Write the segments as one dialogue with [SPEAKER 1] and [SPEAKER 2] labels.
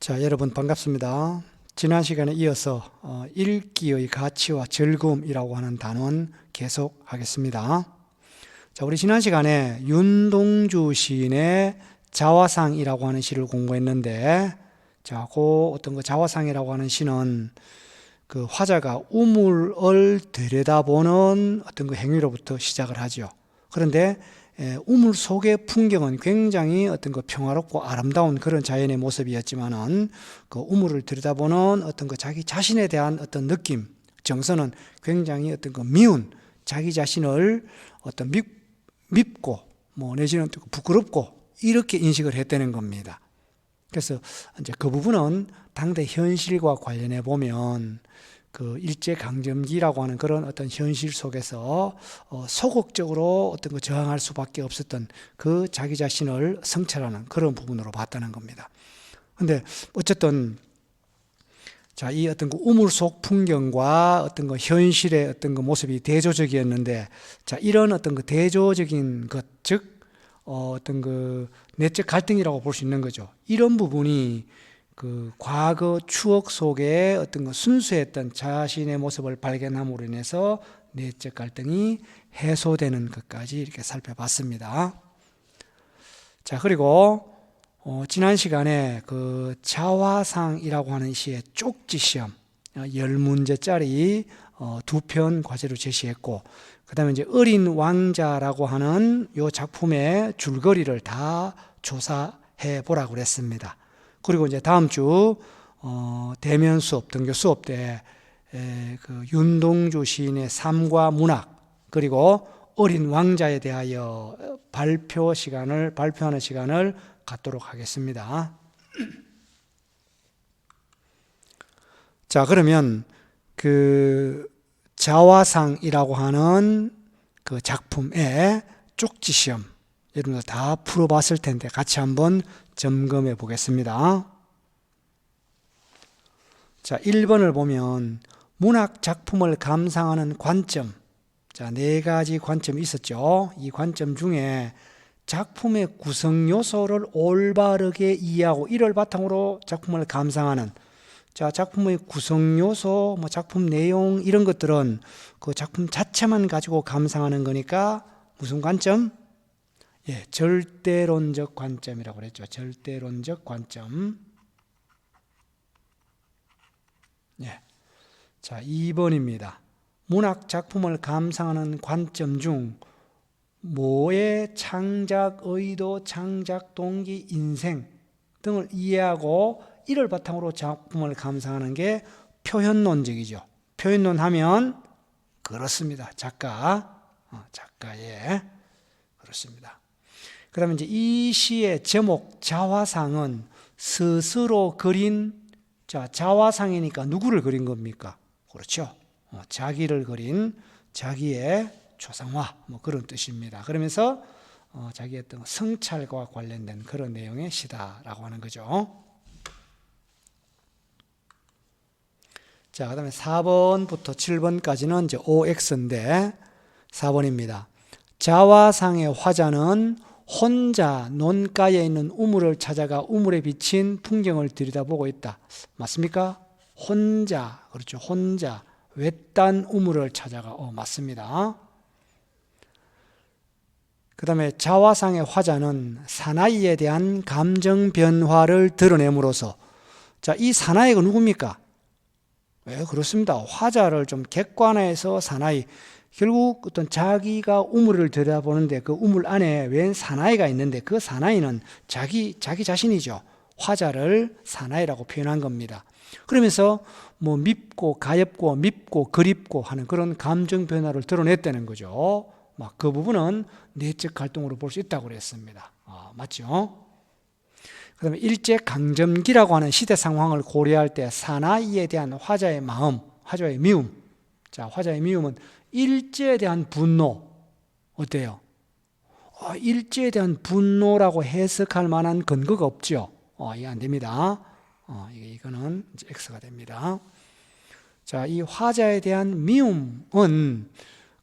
[SPEAKER 1] 자, 여러분 반갑습니다. 지난 시간에 이어서 어, 읽기의 가치와 즐거움이라고 하는 단원 계속 하겠습니다. 자, 우리 지난 시간에 윤동주 시인의 자화상이라고 하는 시를 공부했는데, 자, 그 어떤 그 자화상이라고 하는 시는 그 화자가 우물을 들여다보는 어떤 그 행위로부터 시작을 하죠. 그런데 에, 우물 속의 풍경은 굉장히 어떤 그 평화롭고 아름다운 그런 자연의 모습이었지만은 그 우물을 들여다보는 어떤 그 자기 자신에 대한 어떤 느낌, 정서는 굉장히 어떤 그 미운 자기 자신을 어떤 밉, 밉고 뭐 내지는 또 부끄럽고 이렇게 인식을 했다는 겁니다. 그래서 이제 그 부분은 당대 현실과 관련해 보면 그 일제 강점기라고 하는 그런 어떤 현실 속에서 어, 소극적으로 어떤 그 저항할 수밖에 없었던 그 자기 자신을 성찰하는 그런 부분으로 봤다는 겁니다. 근데 어쨌든 자, 이 어떤 그 우물 속 풍경과 어떤 그 현실의 어떤 그 모습이 대조적이었는데 자, 이런 어떤 그 대조적인 것, 즉 어, 어떤 그 내적 갈등이라고 볼 수 있는 거죠. 이런 부분이 그 과거 추억 속에 어떤 그 순수했던 자신의 모습을 발견함으로 인해서 내적 갈등이 해소되는 것까지 이렇게 살펴봤습니다. 자, 그리고 어, 지난 시간에 그 자화상이라고 하는 시의 쪽지 시험 어, 열 문제짜리 어, 두편 과제로 제시했고, 그 다음에 이제 어린 왕자라고 하는 요 작품의 줄거리를 다 조사해 보라고 그랬습니다. 그리고 이제 다음 주 어, 대면 수업, 등교 수업 때그 윤동주 시인의 삶과 문학 그리고 어린 왕자에 대하여 발표 시간을 발표하는 시간을 갖도록 하겠습니다. 자, 그러면 그 자화상이라고 하는 그 작품의 쪽지 시험 여러분들 다 풀어봤을 텐데 같이 한번 점검해 보겠습니다. 자, 1번을 보면 문학 작품을 감상하는 관점. 자, 네 가지 관점이 있었죠. 이 관점 중에 작품의 구성 요소를 올바르게 이해하고 이를 바탕으로 작품을 감상하는 자, 작품의 구성 요소, 뭐 작품 내용 이런 것들은 그 작품 자체만 가지고 감상하는 거니까 무슨 관점? 예, 절대론적 관점이라고 그랬죠. 절대론적 관점. 예. 자, 2번입니다. 문학 작품을 감상하는 관점 중 모의 창작 의도, 창작 동기, 인생 등을 이해하고 이를 바탕으로 작품을 감상하는 게 표현론적이죠. 표현론 하면 그렇습니다. 작가, 어, 작가의 그렇습니다. 그러면 이제 이 시의 제목 자화상은 스스로 그린 자 자화상이니까 누구를 그린 겁니까? 그렇죠. 어, 자기를 그린 자기의 초상화 뭐 그런 뜻입니다. 그러면서 어, 자기의 어떤 성찰과 관련된 그런 내용의 시다라고 하는 거죠. 자, 그다음에 4번부터 7번까지는 이제 OX인데 4번입니다. 자화상의 화자는 혼자 논가에 있는 우물을 찾아가 우물에 비친 풍경을 들여다보고 있다. 맞습니까? 혼자, 그렇죠. 혼자 외딴 우물을 찾아가. 어, 맞습니다. 그 다음에 자화상의 화자는 사나이에 대한 감정 변화를 드러냄으로써 자, 이 사나이가 누굽니까? 왜 그렇습니다. 화자를 좀 객관화해서 사나이 결국 어떤 자기가 우물을 들여다보는데 그 우물 안에 웬 사나이가 있는데 그 사나이는 자기 자기 자신이죠. 화자를 사나이라고 표현한 겁니다. 그러면서 뭐 밉고 가엽고 밉고 그립고 하는 그런 감정 변화를 드러냈다는 거죠. 막 그 부분은 내적 갈등으로 볼 수 있다고 그랬습니다. 아, 맞죠? 그 다음에 일제 강점기라고 하는 시대 상황을 고려할 때 사나이에 대한 화자의 마음, 화자의 미움. 자, 화자의 미움은 일제에 대한 분노 어때요? 어, 일제에 대한 분노라고 해석할 만한 근거가 없죠. 어, 이게 안 됩니다. 어, 이거는 X가 됩니다. 자, 이 화자에 대한 미움은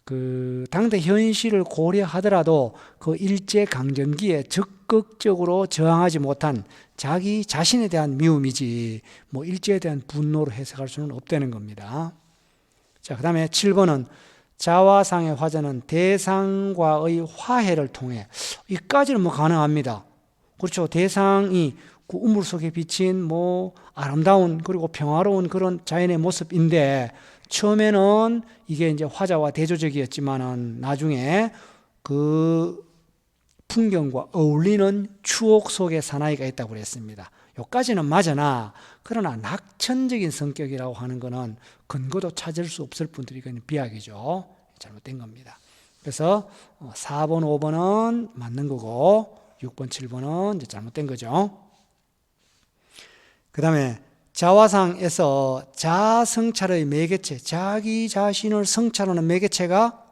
[SPEAKER 1] 그 당대 현실을 고려하더라도 그 일제 강점기에 적극적으로 저항하지 못한 자기 자신에 대한 미움이지 뭐 일제에 대한 분노로 해석할 수는 없다는 겁니다. 자, 그다음에 7번은 자화상의 화자는 대상과의 화해를 통해 이까지는 뭐 가능합니다. 그렇죠. 대상이 그 우물 속에 비친 뭐 아름다운 그리고 평화로운 그런 자연의 모습인데 처음에는 이게 이제 화자와 대조적이었지만은 나중에 그 풍경과 어울리는 추억 속에 사나이가 있다고 그랬습니다. 여기까지는 맞으나 그러나 낙천적인 성격이라고 하는 것은 근거도 찾을 수 없을 뿐들이 이건 비약이죠. 잘못된 겁니다. 그래서 4번, 5번은 맞는 거고 6번, 7번은 이제 잘못된 거죠. 그 다음에 자화상에서 자성찰의 매개체, 자기 자신을 성찰하는 매개체가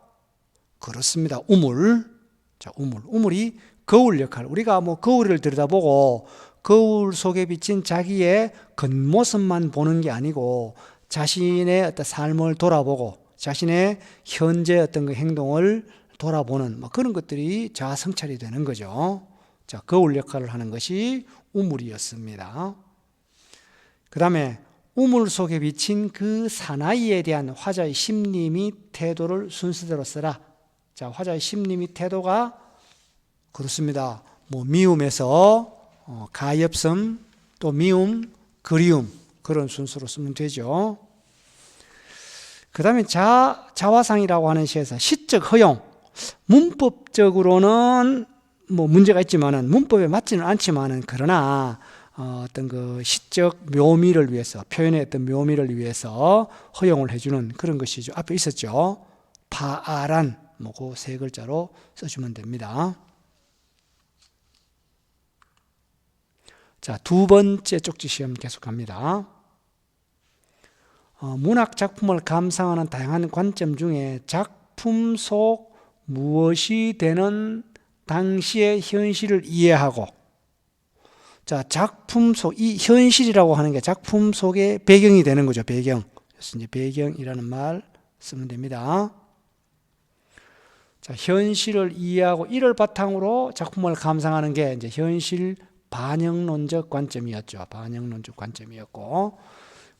[SPEAKER 1] 그렇습니다. 우물. 자, 우물. 우물이 거울 역할. 우리가 뭐 거울을 들여다보고 거울 속에 비친 자기의 겉모습만 보는 게 아니고 자신의 어떤 삶을 돌아보고 자신의 현재 어떤 그 행동을 돌아보는 뭐 그런 것들이 자성찰이 되는 거죠. 자, 거울 역할을 하는 것이 우물이었습니다. 그 다음에 우물 속에 비친 그 사나이에 대한 화자의 심리 및 태도를 순서대로 써라. 자, 화자의 심리 및 태도가 그렇습니다. 뭐 미움에서 어, 가엾음, 또 미움, 그리움 그런 순서로 쓰면 되죠. 그 다음에 자, 자화상이라고 하는 시에서 시적 허용 문법적으로는 뭐 문제가 있지만은 문법에 맞지는 않지만은 그러나 어, 어떤 그 시적 묘미를 위해서 표현의 어떤 묘미를 위해서 허용을 해주는 그런 것이죠. 앞에 있었죠. 파아란 뭐고 세 글자로 써주면 됩니다. 자, 두 번째 쪽지 시험 계속합니다. 어, 문학 작품을 감상하는 다양한 관점 중에 작품 속 무엇이 되는 당시의 현실을 이해하고 자, 작품 속, 이 현실이라고 하는 게 작품 속의 배경이 되는 거죠, 배경. 그래서 이제 배경이라는 말 쓰면 됩니다. 자, 현실을 이해하고 이를 바탕으로 작품을 감상하는 게 이제 현실 반영론적 관점이었죠. 반영론적 관점이었고.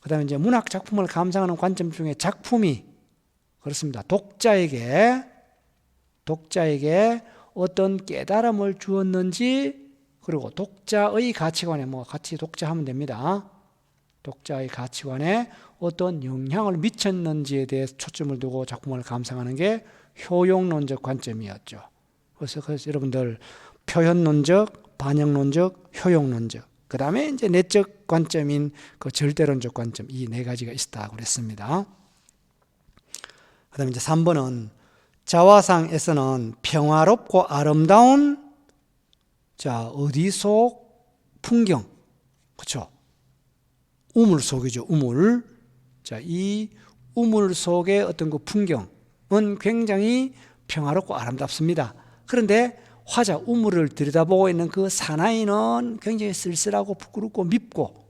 [SPEAKER 1] 그 다음에 이제 문학 작품을 감상하는 관점 중에 작품이 그렇습니다. 독자에게, 독자에게 어떤 깨달음을 주었는지 그리고 독자의 가치관에 뭐 같이 독자하면 됩니다. 독자의 가치관에 어떤 영향을 미쳤는지에 대해 초점을 두고 작품을 감상하는 게 효용론적 관점이었죠. 그래서, 그래서 여러분들 표현론적, 반영론적, 효용론적, 그 다음에 이제 내적 관점인 그 절대론적 관점 이 네 가지가 있다고 그랬습니다. 그 다음에 이제 3번은 자화상에서는 평화롭고 아름다운 자, 어디 속 풍경. 그렇죠? 우물 속이죠. 우물. 자, 이 우물 속의 어떤 그 풍경은 굉장히 평화롭고 아름답습니다. 그런데 화자 우물을 들여다보고 있는 그 사나이는 굉장히 쓸쓸하고 부끄럽고 밉고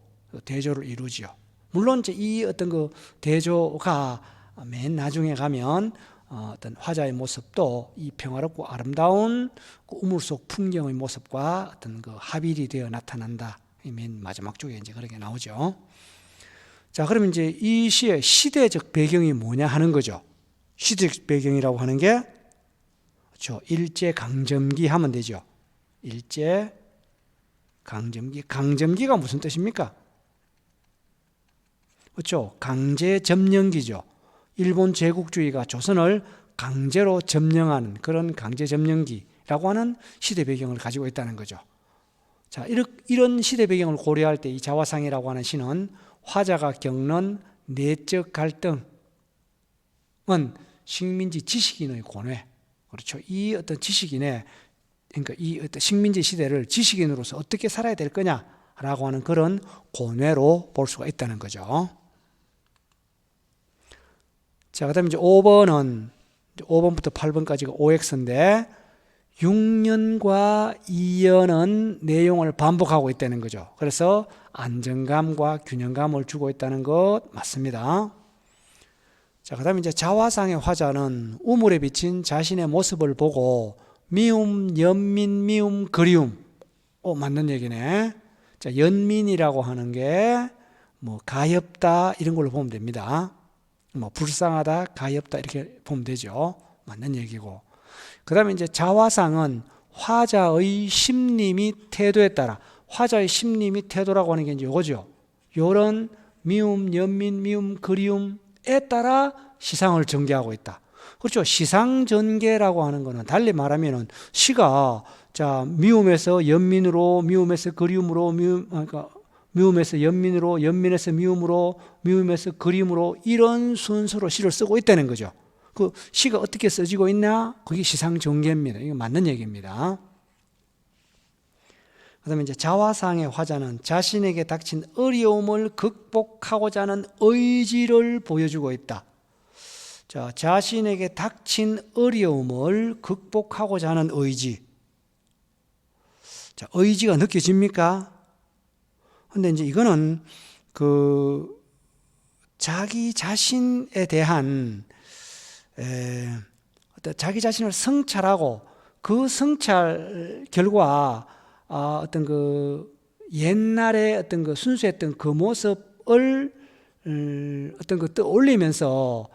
[SPEAKER 1] 대조를 이루지요. 물론 이 어떤 그 대조가 맨 나중에 가면 어, 어떤 화자의 모습도 이 평화롭고 아름다운 그 우물 속 풍경의 모습과 어떤 그 합일이 되어 나타난다. 맨 마지막 쪽에 이제 그렇게 나오죠. 자, 그러면 이제 이 시의 시대적 배경이 뭐냐 하는 거죠. 시대적 배경이라고 하는 게 그렇죠. 일제 강점기 하면 되죠. 일제 강점기. 강점기가 무슨 뜻입니까? 그렇죠. 강제 점령기죠. 일본 제국주의가 조선을 강제로 점령하는 그런 강제 점령기라고 하는 시대 배경을 가지고 있다는 거죠. 자, 이런 시대 배경을 고려할 때 이 자화상이라고 하는 시는 화자가 겪는 내적 갈등은 식민지 지식인의 고뇌. 그렇죠. 이 어떤 지식인의 그러니까 이 어떤 식민지 시대를 지식인으로서 어떻게 살아야 될 거냐라고 하는 그런 고뇌로 볼 수가 있다는 거죠. 자, 그 다음에 이제 5번은 5번부터 8번까지가 OX인데 6년과 2년은 내용을 반복하고 있다는 거죠. 그래서 안정감과 균형감을 주고 있다는 것 맞습니다. 자, 그 다음에 이제 자화상의 화자는 우물에 비친 자신의 모습을 보고 미움, 연민, 미움, 그리움. 어, 맞는 얘기네. 자, 연민이라고 하는 게 뭐 가엾다 이런 걸로 보면 됩니다. 뭐 불쌍하다, 가엾다 이렇게 보면 되죠. 맞는 얘기고. 그 다음에 이제 자화상은 화자의 심리 및 태도에 따라 화자의 심리 및 태도라고 하는 게 이제 요거죠. 요런 미움, 연민, 미움, 그리움에 따라 시상을 전개하고 있다. 그렇죠. 시상 전개라고 하는 거는 달리 말하면은 시가 자 미움에서 연민으로 미움에서 그리움으로 미움 그러니까 미움에서 연민으로 연민에서 미움으로 미움에서 그리움으로 이런 순서로 시를 쓰고 있다는 거죠. 그 시가 어떻게 써지고 있나? 그게 시상 전개입니다. 이거 맞는 얘기입니다. 그다음에 이제 자화상의 화자는 자신에게 닥친 어려움을 극복하고자 하는 의지를 보여주고 있다. 자, 자신에게 닥친 어려움을 극복하고자 하는 의지. 자, 의지가 느껴집니까? 근데 이제 이거는 그 자기 자신에 대한 에, 자기 자신을 성찰하고 그 성찰 결과 아, 어떤 그 옛날에 어떤 그 순수했던 그 모습을 음, 어떤 그 떠올리면서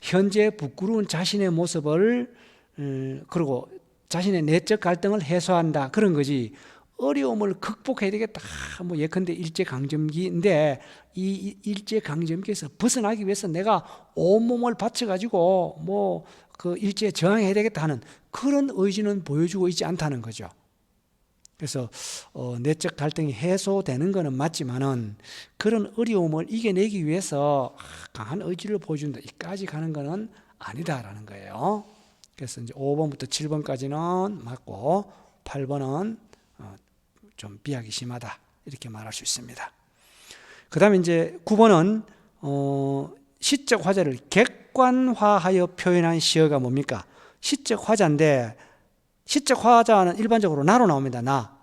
[SPEAKER 1] 현재 부끄러운 자신의 모습을 음, 그리고 자신의 내적 갈등을 해소한다 그런 거지 어려움을 극복해야 되겠다. 뭐 예컨대 일제 강점기인데 이 일제 강점기에서 벗어나기 위해서 내가 온몸을 바쳐 가지고 뭐 그 일제에 저항해야 되겠다 하는 그런 의지는 보여주고 있지 않다는 거죠. 그래서 어, 내적 갈등이 해소되는 것은 맞지만은 그런 어려움을 이겨내기 위해서 강한 의지를 보여준다. 이까지 가는 것은 아니다라는 거예요. 그래서 이제 5번부터 7번까지는 맞고 8번은 어, 좀 비약이 심하다 이렇게 말할 수 있습니다. 그다음에 이제 9번은 어, 시적 화자를 객관화하여 표현한 시어가 뭡니까? 시적 화자인데 시적 화자는 일반적으로 나로 나옵니다. 나.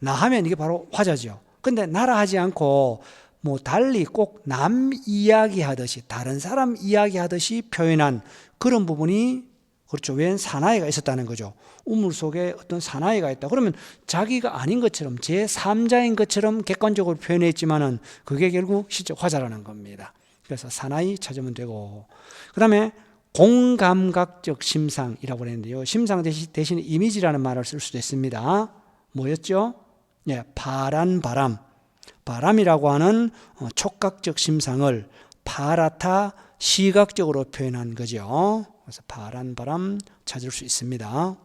[SPEAKER 1] 나 하면 이게 바로 화자죠. 근데 나라 하지 않고 뭐 달리 꼭 남 이야기하듯이 다른 사람 이야기하듯이 표현한 그런 부분이 그렇죠. 웬 사나이가 있었다는 거죠. 우물 속에 어떤 사나이가 있다. 그러면 자기가 아닌 것처럼 제3자인 것처럼 객관적으로 표현했지만은 그게 결국 시적 화자라는 겁니다. 그래서 사나이 찾으면 되고. 그 다음에 공감각적 심상이라고 했는데요. 심상 대신, 대신 이미지라는 말을 쓸 수도 있습니다. 뭐였죠? 예, 파란 바람. 바람이라고 하는 어, 촉각적 심상을 파랗다 시각적으로 표현한 거죠. 그래서 파란 바람 찾을 수 있습니다.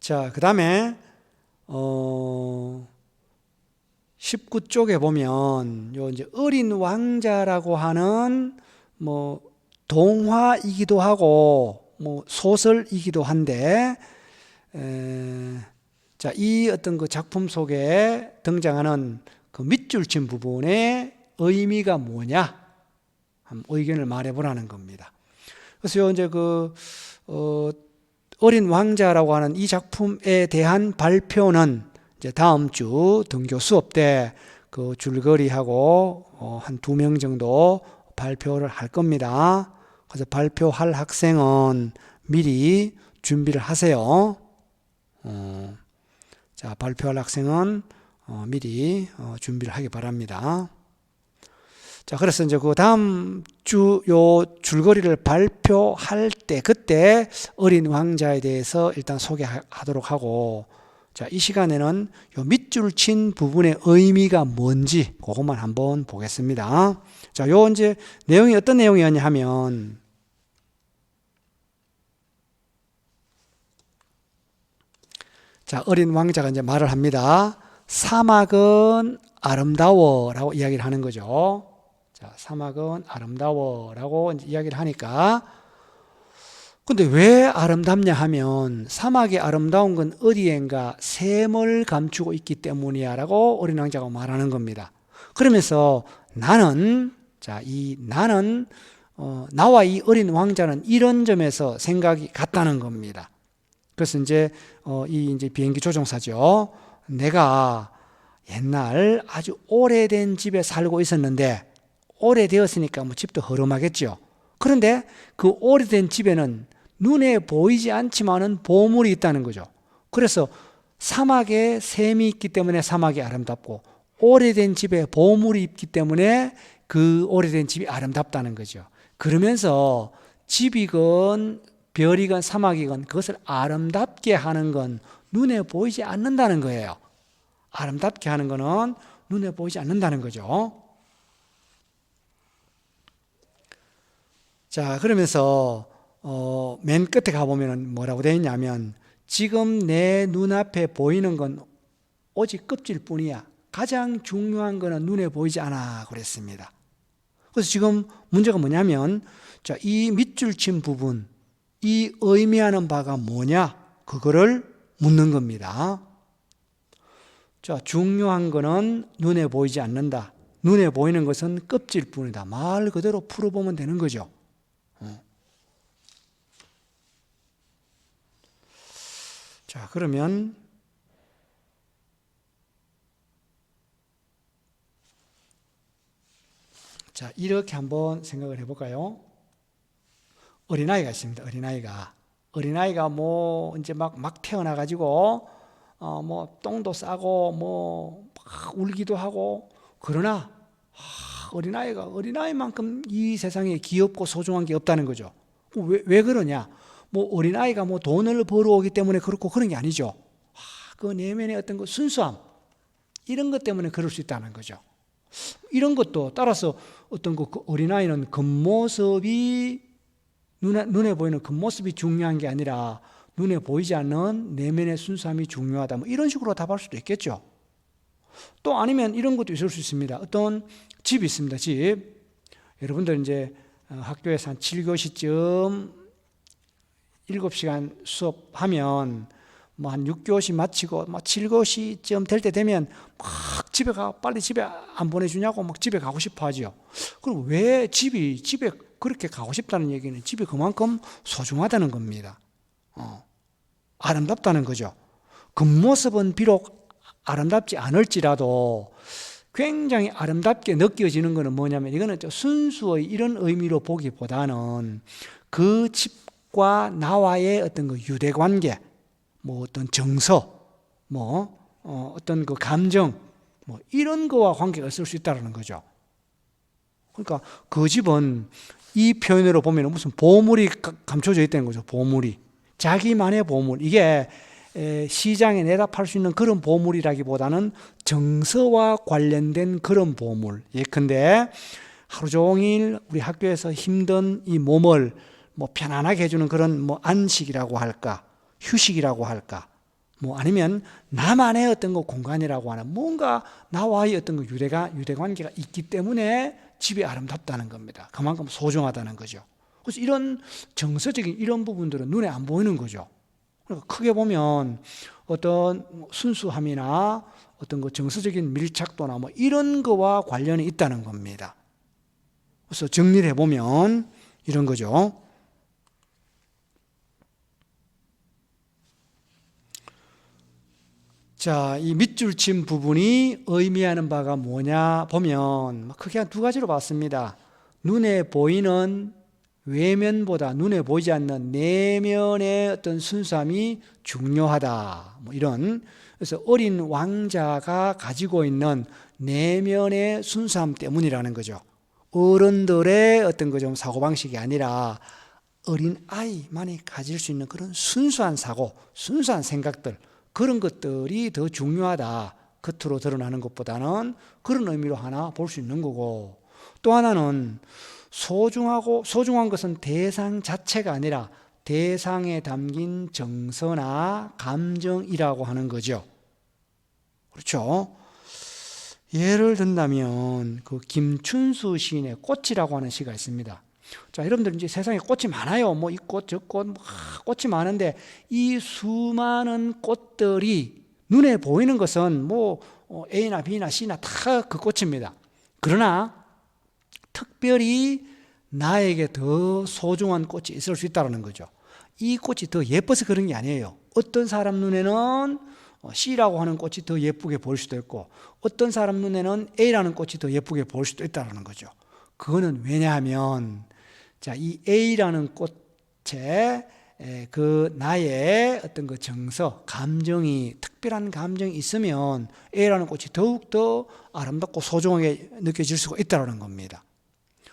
[SPEAKER 1] 자, 그 다음에, 어, 19쪽에 보면, 요 이제 어린 왕자라고 하는 뭐, 동화이기도 하고, 뭐, 소설이기도 한데, 에, 자, 이 어떤 그 작품 속에 등장하는 그 밑줄 친 부분의 의미가 뭐냐? 의견을 말해 보라는 겁니다. 그래서 이제 그, 어, 어린 왕자라고 하는 이 작품에 대한 발표는 이제 다음 주 등교 수업 때 그 줄거리하고 어, 한두 명 정도 발표를 할 겁니다. 그래서 발표할 학생은 미리 준비를 하세요. 어, 자, 발표할 학생은 어, 미리 어, 준비를 하기 바랍니다. 자, 그래서 이제 그 다음 주 요 줄거리를 발표할 때 그때 어린 왕자에 대해서 일단 소개하도록 하고 자, 이 시간에는 요 밑줄 친 부분의 의미가 뭔지 그것만 한번 보겠습니다. 자, 요 이제 내용이 어떤 내용이었냐 하면 자, 어린 왕자가 이제 말을 합니다. 사막은 아름다워라고 이야기를 하는 거죠. 자, 사막은 아름다워라고 이야기를 하니까 근데 왜 아름답냐 하면 사막이 아름다운 건 어디엔가 샘을 감추고 있기 때문이야 라고 어린 왕자가 말하는 겁니다. 그러면서 나는 자, 이 나는 어, 나와 이 어린 왕자는 이런 점에서 생각이 같다는 겁니다. 그래서 이제 어, 이 이제 비행기 조종사죠. 내가 옛날 아주 오래된 집에 살고 있었는데 오래되었으니까 뭐 집도 허름하겠죠. 그런데 그 오래된 집에는 눈에 보이지 않지만은 보물이 있다는 거죠. 그래서 사막에 샘이 있기 때문에 사막이 아름답고 오래된 집에 보물이 있기 때문에 그 오래된 집이 아름답다는 거죠. 그러면서 집이건 별이건 사막이건 그것을 아름답게 하는 건 눈에 보이지 않는다는 거예요. 아름답게 하는 거는 눈에 보이지 않는다는 거죠. 자, 그러면서 어, 맨 끝에 가보면 뭐라고 되어 있냐면 지금 내 눈앞에 보이는 건 오직 껍질 뿐이야. 가장 중요한 거는 눈에 보이지 않아 그랬습니다. 그래서 지금 문제가 뭐냐면 자, 이 밑줄 친 부분 이 의미하는 바가 뭐냐? 그거를 묻는 겁니다. 자, 중요한 거는 눈에 보이지 않는다. 눈에 보이는 것은 껍질 뿐이다. 말 그대로 풀어보면 되는 거죠. 어. 자, 그러면 자, 이렇게 한번 생각을 해볼까요? 어린아이가 있습니다. 어린아이가. 어린아이가 뭐, 이제 막, 막 태어나가지고, 어, 뭐, 똥도 싸고, 뭐, 막 울기도 하고, 그러나, 아, 어린아이가 어린아이만큼 이 세상에 귀엽고 소중한 게 없다는 거죠. 왜, 왜 그러냐? 뭐, 어린아이가 뭐 돈을 벌어오기 때문에 그렇고 그런 게 아니죠. 아, 그 내면의 어떤 그 순수함, 이런 것 때문에 그럴 수 있다는 거죠. 이런 것도 따라서 어떤 그 어린아이는 겉모습이 눈에, 눈에 보이는 겉모습이 중요한 게 아니라 눈에 보이지 않는 내면의 순수함이 중요하다. 뭐 이런 식으로 답할 수도 있겠죠. 또 아니면 이런 것도 있을 수 있습니다. 어떤 집이 있습니다. 집. 여러분들 이제 어, 학교에서 한 7교시쯤 7시간 수업하면 뭐 한 6교시 마치고 뭐 7교시쯤 될 때 되면 막 집에 가 빨리 집에 안 보내주냐고 막 집에 가고 싶어 하죠. 그럼 왜 집이 집에 그렇게 가고 싶다는 얘기는 집이 그만큼 소중하다는 겁니다. 어, 아름답다는 거죠. 겉모습은 비록 아름답지 않을지라도 굉장히 아름답게 느껴지는 것은 뭐냐면 이거는 좀 순수의 이런 의미로 보기보다는 그 집 과 나와의 어떤 그 유대 관계, 뭐 어떤 정서, 뭐 어, 어떤 그 감정, 뭐 이런 거와 관계가 있을 수 있다는 거죠. 그러니까 그 집은 이 표현으로 보면 무슨 보물이 감춰져 있다는 거죠. 보물이 자기만의 보물 이게 시장에 내다 팔 수 있는 그런 보물이라기보다는 정서와 관련된 그런 보물. 예컨대 하루 종일 우리 학교에서 힘든 이 몸을 뭐 편안하게 해주는 그런 뭐 안식이라고 할까, 휴식이라고 할까, 뭐 아니면 나만의 어떤 거 공간이라고 하는 뭔가 나와의 어떤 그 유대가 유대 관계가 있기 때문에 집이 아름답다는 겁니다. 그만큼 소중하다는 거죠. 그래서 이런 정서적인 이런 부분들은 눈에 안 보이는 거죠. 그러니까 크게 보면 어떤 순수함이나 어떤 그 정서적인 밀착도나 뭐 이런 거와 관련이 있다는 겁니다. 그래서 정리를 해보면 이런 거죠. 자, 이 밑줄 친 부분이 의미하는 바가 뭐냐 보면 크게 한 두 가지로 봤습니다. 눈에 보이는 외면보다 눈에 보이지 않는 내면의 어떤 순수함이 중요하다. 뭐 이런 그래서 어린 왕자가 가지고 있는 내면의 순수함 때문이라는 거죠. 어른들의 어떤 그 좀 사고 방식이 아니라 어린 아이만이 가질 수 있는 그런 순수한 사고, 순수한 생각들 그런 것들이 더 중요하다. 겉으로 드러나는 것보다는 그런 의미로 하나 볼 수 있는 거고 또 하나는 소중하고 소중한 것은 대상 자체가 아니라 대상에 담긴 정서나 감정이라고 하는 거죠. 그렇죠? 예를 든다면 그 김춘수 시인의 꽃이라고 하는 시가 있습니다. 자, 여러분들 이제 세상에 꽃이 많아요. 뭐 이 꽃, 저 꽃, 뭐 꽃이 많은데 이 수많은 꽃들이 눈에 보이는 것은 뭐 어, A나 B나 C나 다 그 꽃입니다. 그러나 특별히 나에게 더 소중한 꽃이 있을 수 있다는 거죠. 이 꽃이 더 예뻐서 그런 게 아니에요. 어떤 사람 눈에는 어, C라고 하는 꽃이 더 예쁘게 보일 수도 있고 어떤 사람 눈에는 A라는 꽃이 더 예쁘게 보일 수도 있다는 거죠. 그거는 왜냐하면 자, 이 A라는 꽃에 에, 그 나의 어떤 그 정서, 감정이 특별한 감정이 있으면 A라는 꽃이 더욱 더 아름답고 소중하게 느껴질 수가 있다는 겁니다.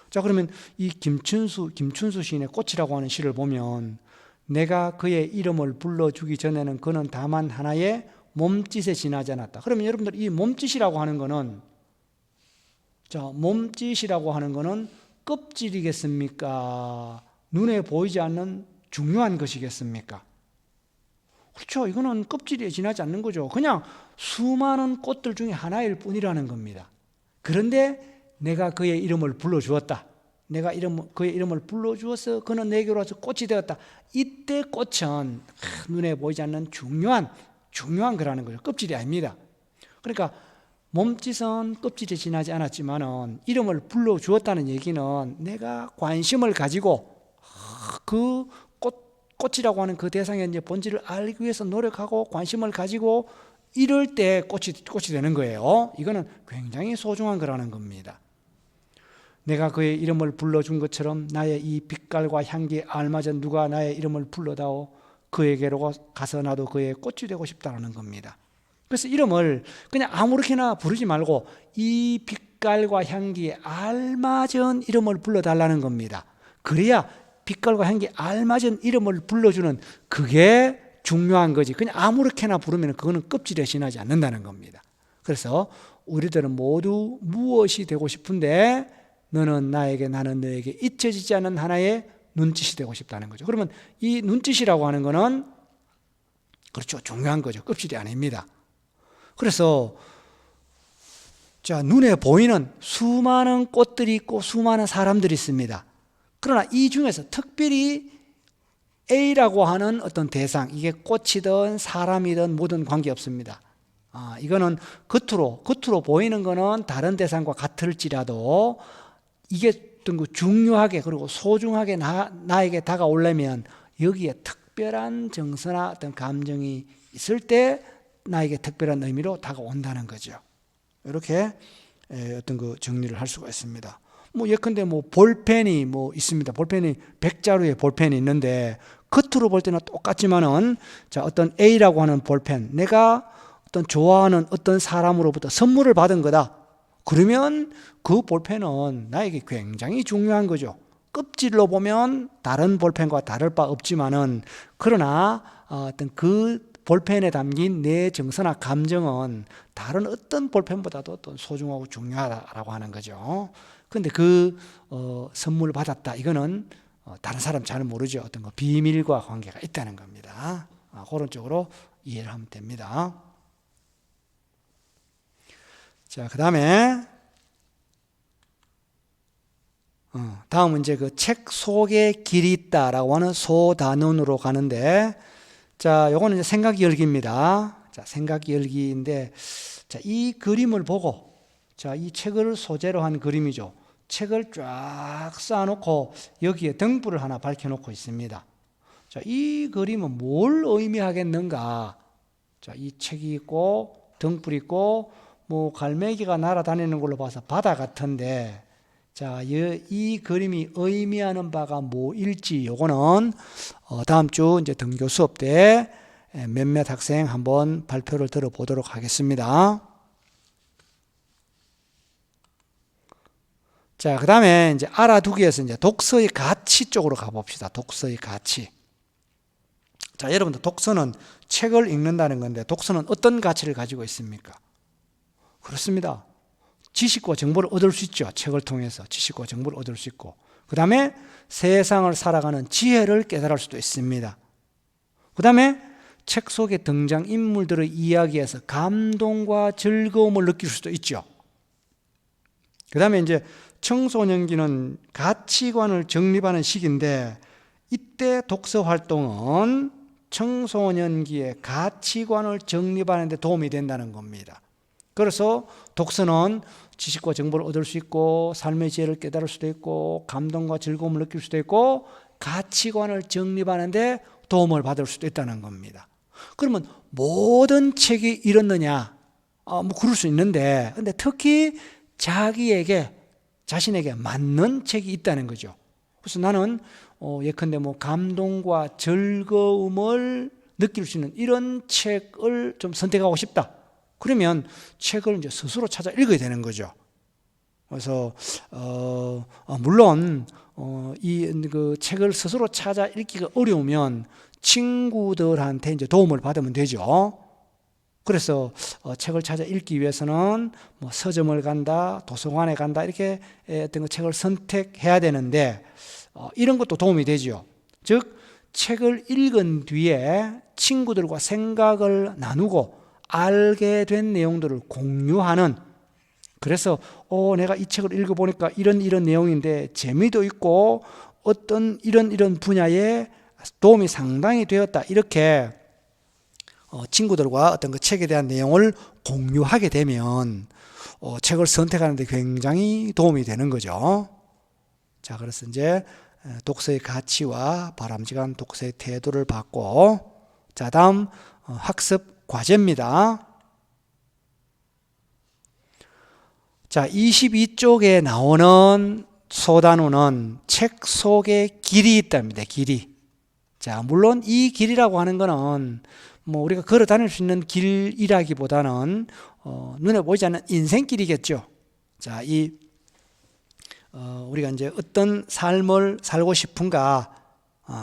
[SPEAKER 1] 자, 그러면 이 김춘수 김춘수 시인의 꽃이라고 하는 시를 보면 내가 그의 이름을 불러주기 전에는 그는 다만 하나의 몸짓에 지나지 않았다. 그러면 여러분들 이 몸짓이라고 하는 거는 자, 몸짓이라고 하는 거는 껍질이겠습니까? 눈에 보이지 않는 중요한 것이겠습니까? 그렇죠. 이거는 껍질에 지나지 않는 거죠. 그냥 수많은 꽃들 중에 하나일 뿐이라는 겁니다. 그런데 내가 그의 이름을 불러주었다. 내가 이름, 그의 이름을 불러주어서 그는 내게로 와서 꽃이 되었다. 이때 꽃은 눈에 보이지 않는 중요한, 중요한 거라는 거죠. 껍질이 아닙니다. 그러니까 몸짓은 껍질에 지나지 않았지만은 이름을 불러 주었다는 얘기는 내가 관심을 가지고 그 꽃, 꽃이라고 하는 그 대상의 이제 본질을 알기 위해서 노력하고 관심을 가지고 이럴 때 꽃이, 꽃이 되는 거예요. 이거는 굉장히 소중한 거라는 겁니다. 내가 그의 이름을 불러준 것처럼 나의 이 빛깔과 향기에 알맞은 누가 나의 이름을 불러다오 그에게로 가서 나도 그의 꽃이 되고 싶다는 겁니다. 그래서 이름을 그냥 아무렇게나 부르지 말고 이 빛깔과 향기에 알맞은 이름을 불러달라는 겁니다. 그래야 빛깔과 향기에 알맞은 이름을 불러주는 그게 중요한 거지. 그냥 아무렇게나 부르면 그거는 껍질에 지나지 않는다는 겁니다. 그래서 우리들은 모두 무엇이 되고 싶은데 너는 나에게 나는 너에게 잊혀지지 않는 하나의 눈짓이 되고 싶다는 거죠. 그러면 이 눈짓이라고 하는 거는 그렇죠. 중요한 거죠. 껍질이 아닙니다. 그래서 자, 눈에 보이는 수많은 꽃들이 있고 수많은 사람들이 있습니다. 그러나 이 중에서 특별히 A라고 하는 어떤 대상, 이게 꽃이든 사람이든 모든 관계 없습니다. 아, 이거는 겉으로, 겉으로 보이는 거는 다른 대상과 같을지라도 이게 어떤 그 중요하게 그리고 소중하게 나, 나에게 다가오려면 여기에 특별한 정서나 어떤 감정이 있을 때 나에게 특별한 의미로 다가온다는 거죠. 이렇게 어떤 그 정리를 할 수가 있습니다. 뭐 예컨대 뭐 볼펜이 뭐 있습니다. 볼펜이 백자루의 볼펜이 있는데 겉으로 볼 때는 똑같지만은 자 어떤 A라고 하는 볼펜 내가 어떤 좋아하는 어떤 사람으로부터 선물을 받은 거다. 그러면 그 볼펜은 나에게 굉장히 중요한 거죠. 껍질로 보면 다른 볼펜과 다를 바 없지만은 그러나 어, 어떤 그 볼펜에 담긴 내 정서나 감정은 다른 어떤 볼펜보다도 어떤 소중하고 중요하다라고 하는 거죠. 근데 그 어, 선물 받았다 이거는 어, 다른 사람 잘 모르죠. 어떤 거 비밀과 관계가 있다는 겁니다. 아, 그런 쪽으로 이해를 하면 됩니다. 자, 그 다음에 어, 다음은 이제 그 책 속에 길이 있다라고 하는 소단원으로 가는데 자, 요거는 이제 생각 열기입니다. 자, 생각 열기인데 자, 이 그림을 보고 자, 이 책을 소재로 한 그림이죠. 책을 쫙 쌓아놓고 여기에 등불을 하나 밝혀놓고 있습니다. 자, 이 그림은 뭘 의미하겠는가? 자, 이 책이 있고 등불이 있고 뭐 갈매기가 날아다니는 걸로 봐서 바다 같은데 자, 이, 이 그림이 의미하는 바가 뭐일지 요거는 어, 다음 주 이제 등교 수업 때 몇몇 학생 한번 발표를 들어보도록 하겠습니다. 자, 그 다음에 이제 알아두기 위해서 이제 독서의 가치 쪽으로 가봅시다. 독서의 가치. 자, 여러분들 독서는 책을 읽는다는 건데 독서는 어떤 가치를 가지고 있습니까? 그렇습니다. 지식과 정보를 얻을 수 있죠. 책을 통해서 지식과 정보를 얻을 수 있고. 그 다음에 세상을 살아가는 지혜를 깨달을 수도 있습니다. 그 다음에 책 속의 등장 인물들의 이야기에서 감동과 즐거움을 느낄 수도 있죠. 그 다음에 이제 청소년기는 가치관을 정립하는 시기인데 이때 독서 활동은 청소년기의 가치관을 정립하는 데 도움이 된다는 겁니다. 그래서 독서는 지식과 정보를 얻을 수 있고 삶의 지혜를 깨달을 수도 있고 감동과 즐거움을 느낄 수도 있고 가치관을 정립하는 데 도움을 받을 수도 있다는 겁니다. 그러면 모든 책이 이렇느냐? 어, 뭐 그럴 수 있는데, 근데 특히 자기에게 자신에게 맞는 책이 있다는 거죠. 그래서 나는 어, 예컨대 뭐 감동과 즐거움을 느낄 수 있는 이런 책을 좀 선택하고 싶다. 그러면 책을 이제 스스로 찾아 읽어야 되는 거죠. 그래서 어, 어, 물론 어, 이그 책을 스스로 찾아 읽기가 어려우면 친구들한테 이제 도움을 받으면 되죠. 그래서 어, 책을 찾아 읽기 위해서는 뭐 서점을 간다, 도서관에 간다 이렇게 에, 어떤 그 책을 선택해야 되는데 어, 이런 것도 도움이 되지요. 즉 책을 읽은 뒤에 친구들과 생각을 나누고 알게 된 내용들을 공유하는 그래서 어 내가 이 책을 읽어 보니까 이런 이런 내용인데 재미도 있고 어떤 이런 이런 분야에 도움이 상당히 되었다 이렇게 어, 친구들과 어떤 그 책에 대한 내용을 공유하게 되면 어, 책을 선택하는데 굉장히 도움이 되는 거죠. 자, 그래서 이제 에, 독서의 가치와 바람직한 독서의 태도를 받고 자, 다음 어, 학습 과제입니다. 자, 22쪽에 나오는 소단어는 책 속에 길이 있답니다. 길이. 자, 물론 이 길이라고 하는 거는 뭐 우리가 걸어 다닐 수 있는 길이라기보다는 어, 눈에 보이지 않는 인생길이겠죠. 자, 이 어, 우리가 이제 어떤 삶을 살고 싶은가 어,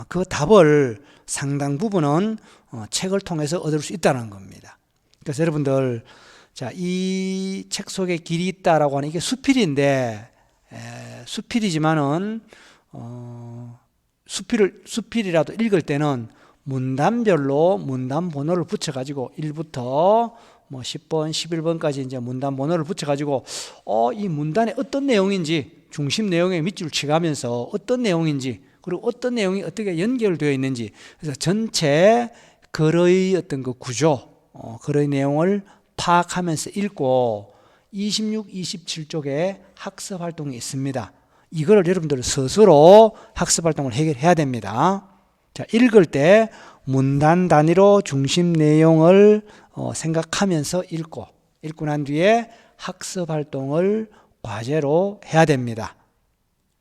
[SPEAKER 1] 그 답을 상당 부분은 어, 책을 통해서 얻을 수 있다는 겁니다. 그래서 여러분들 자, 이 책 속에 길이 있다라고 하는 이게 수필인데 에, 수필이지만은 어, 수필을 수필이라도 읽을 때는 문단별로 문단 번호를 붙여 가지고 1부터 뭐 10번, 11번까지 이제 문단 번호를 붙여 가지고 어, 이 문단에 어떤 내용인지 중심 내용에 밑줄 치가면서 어떤 내용인지 그리고 어떤 내용이 어떻게 연결되어 있는지 그래서 전체 글의 어떤 그 구조, 어, 글의 내용을 파악하면서 읽고 26, 27쪽에 학습 활동이 있습니다. 이거를 여러분들 스스로 학습 활동을 해결해야 됩니다. 자, 읽을 때 문단 단위로 중심 내용을 어, 생각하면서 읽고 읽고 난 뒤에 학습 활동을 과제로 해야 됩니다.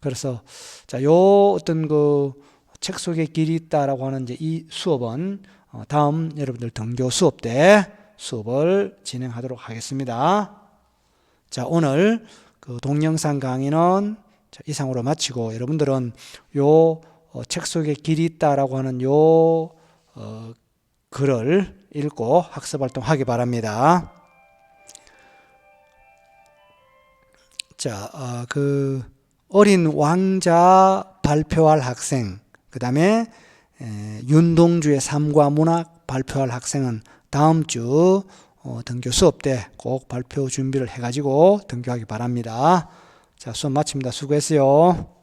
[SPEAKER 1] 그래서 자, 요 어떤 그 책 속에 길이 있다라고 하는 이제 이 수업은 어, 다음 여러분들 등교 수업 때 수업을 진행하도록 하겠습니다. 자, 오늘 그 동영상 강의는 자, 이상으로 마치고 여러분들은 요 책 속에 길이 있다라고 하는 요 어, 글을 읽고 학습 활동하기 바랍니다. 자, 어, 그 어린 왕자 발표할 학생, 그 다음에 윤동주의 삶과 문학 발표할 학생은 다음 주 어, 등교 수업 때 꼭 발표 준비를 해가지고 등교하기 바랍니다. 자, 수업 마칩니다. 수고했어요.